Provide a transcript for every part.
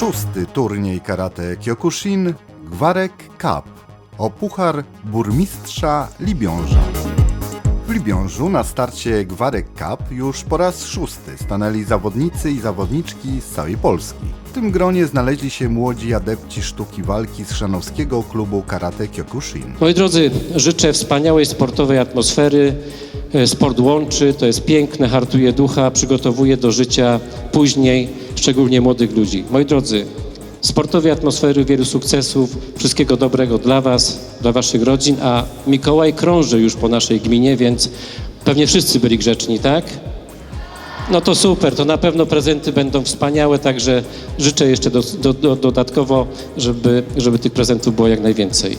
Szósty turniej karate Kyokushin Gwarek Cup o puchar burmistrza Libiąża. W Libiążu na starcie Gwarek Cup już po raz szósty stanęli zawodnicy i zawodniczki z całej Polski. W tym gronie znaleźli się młodzi adepci sztuki walki z szanowskiego klubu karate Kyokushin. Moi drodzy, życzę wspaniałej sportowej atmosfery. E, Sport łączy, to jest piękne, hartuje ducha, przygotowuje do życia później, szczególnie młodych ludzi. Moi drodzy, sportowej atmosfery, wielu sukcesów, wszystkiego dobrego dla Was, dla Waszych rodzin, a Mikołaj krąży już po naszej gminie, więc pewnie wszyscy byli grzeczni, tak? No to super, to na pewno prezenty będą wspaniałe, także życzę jeszcze do, do, do, dodatkowo, żeby, żeby tych prezentów było jak najwięcej.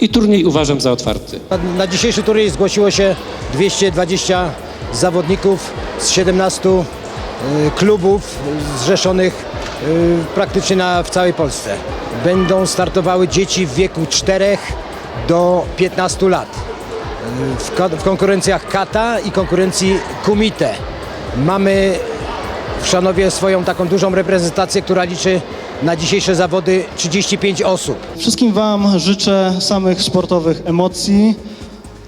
I turniej uważam za otwarty. Na- Na dzisiejszy turniej zgłosiło się 220 zawodników z 17 y, klubów zrzeszonych y, praktycznie na, w całej Polsce. Będą startowały dzieci w wieku 4 do 15 lat. Y, W, w konkurencjach kata i konkurencji kumite. Mamy w Szanowie swoją taką dużą reprezentację, która liczy na dzisiejsze zawody 35 osób. Wszystkim Wam życzę samych sportowych emocji,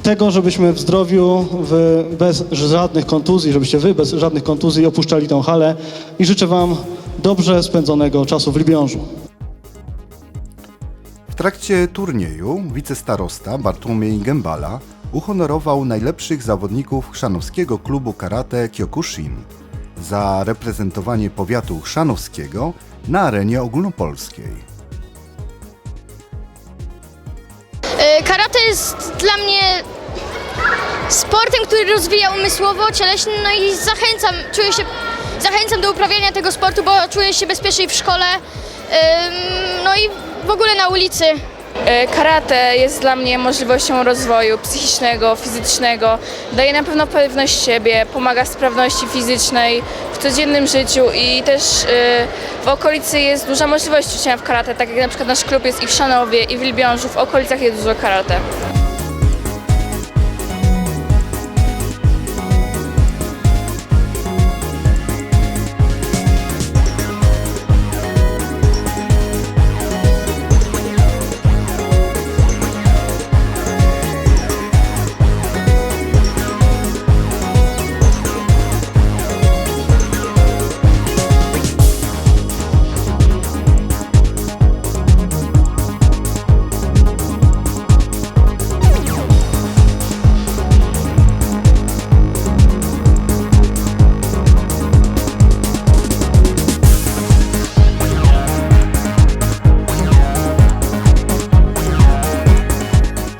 tego, żebyśmy w zdrowiu, w, bez żadnych kontuzji, żebyście Wy bez żadnych kontuzji opuszczali tą halę i życzę Wam dobrze spędzonego czasu w Libiążu. W trakcie turnieju wicestarosta Bartłomiej Gębala uhonorował najlepszych zawodników chrzanowskiego klubu karate Kyokushin za reprezentowanie powiatu chrzanowskiego na arenie ogólnopolskiej. Karate jest dla mnie sportem, który rozwija umysłowo, cieleśnie, no i zachęcam, czuję się, zachęcam do uprawiania tego sportu, bo czuję się bezpieczniej w szkole, no i w ogóle na ulicy. E, Karate jest dla mnie możliwością rozwoju psychicznego, fizycznego. Daje na pewno pewność siebie, pomaga sprawności fizycznej w codziennym życiu i też e, w okolicy jest duża możliwość ćwiczenia w karate, tak jak na przykład nasz klub jest i w Szanowie, i w Libiążu, w okolicach jest dużo karate.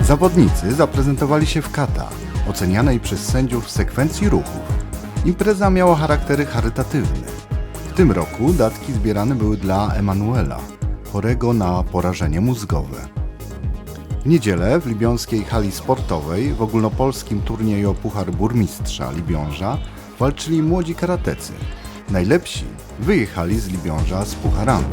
Zawodnicy zaprezentowali się w kata, ocenianej przez sędziów sekwencji ruchów. Impreza miała charaktery charytatywny. W tym roku datki zbierane były dla Emanuela, chorego na porażenie mózgowe. W niedzielę w libiąskiej hali sportowej w ogólnopolskim turnieju Puchar Burmistrza Libiąża walczyli młodzi karatecy. Najlepsi wyjechali z Libiąża z pucharami.